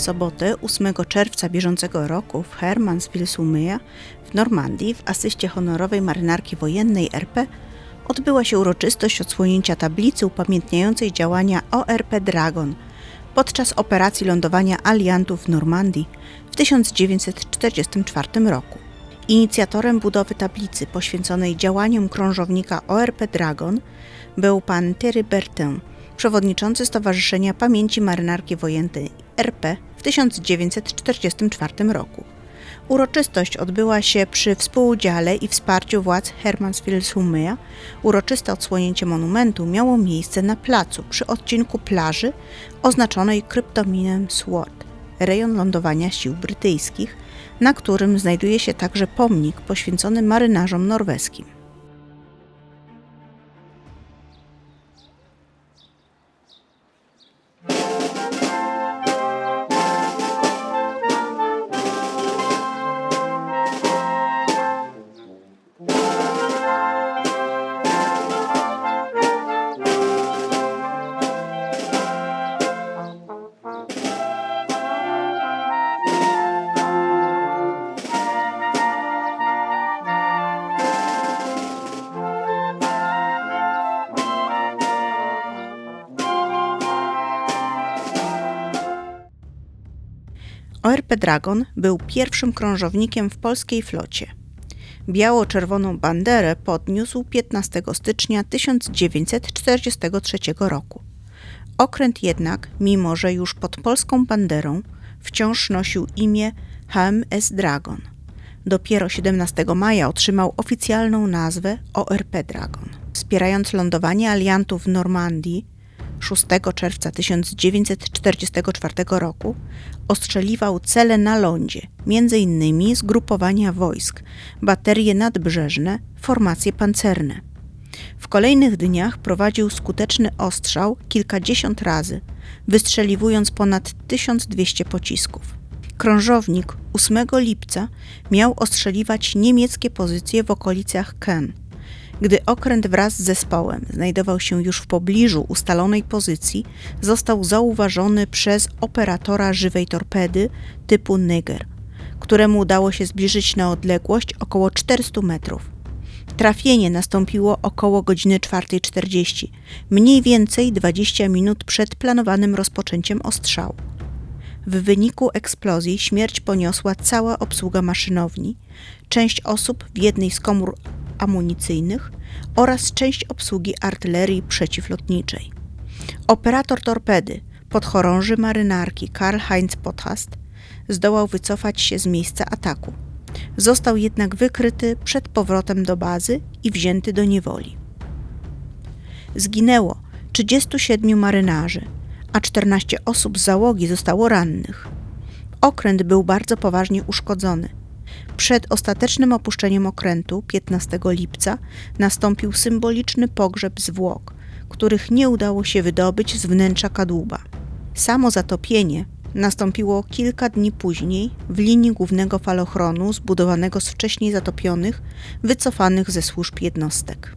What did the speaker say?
Sobotę 8 czerwca bieżącego roku w Hermansville-sur-Mer w Normandii w asyście honorowej marynarki wojennej RP odbyła się uroczystość odsłonięcia tablicy upamiętniającej działania ORP Dragon podczas operacji lądowania aliantów w Normandii w 1944 roku. Inicjatorem budowy tablicy poświęconej działaniom krążownika ORP Dragon był pan Thierry Bertin, przewodniczący Stowarzyszenia Pamięci Marynarki Wojennej RP w 1944 roku. Uroczystość odbyła się przy współudziale i wsparciu władz Hermansville-sur-Mer. Uroczyste odsłonięcie monumentu miało miejsce na placu przy odcinku plaży oznaczonej kryptominem SWORD, rejon lądowania sił brytyjskich, na którym znajduje się także pomnik poświęcony marynarzom norweskim. ORP Dragon był pierwszym krążownikiem w polskiej flocie. Biało-czerwoną banderę podniósł 15 stycznia 1943 roku. Okręt jednak, mimo że już pod polską banderą, wciąż nosił imię HMS Dragon. Dopiero 17 maja otrzymał oficjalną nazwę ORP Dragon. Wspierając lądowanie aliantów w Normandii, 6 czerwca 1944 roku ostrzeliwał cele na lądzie, m.in. zgrupowania wojsk, baterie nadbrzeżne, formacje pancerne. W kolejnych dniach prowadził skuteczny ostrzał kilkadziesiąt razy, wystrzeliwując ponad 1200 pocisków. Krążownik 8 lipca miał ostrzeliwać niemieckie pozycje w okolicach Caen. Gdy okręt wraz z zespołem znajdował się już w pobliżu ustalonej pozycji, został zauważony przez operatora żywej torpedy typu Niger, któremu udało się zbliżyć na odległość około 400 metrów. Trafienie nastąpiło około godziny 4.40, mniej więcej 20 minut przed planowanym rozpoczęciem ostrzału. W wyniku eksplozji śmierć poniosła cała obsługa maszynowni, część osób w jednej z komór amunicyjnych oraz część obsługi artylerii przeciwlotniczej. Operator torpedy, podchorąży marynarki Karl-Heinz Pothast, zdołał wycofać się z miejsca ataku. Został jednak wykryty przed powrotem do bazy i wzięty do niewoli. Zginęło 37 marynarzy, a 14 osób z załogi zostało rannych. Okręt był bardzo poważnie uszkodzony. Przed ostatecznym opuszczeniem okrętu 15 lipca nastąpił symboliczny pogrzeb zwłok, których nie udało się wydobyć z wnętrza kadłuba. Samo zatopienie nastąpiło kilka dni później w linii głównego falochronu zbudowanego z wcześniej zatopionych, wycofanych ze służb jednostek.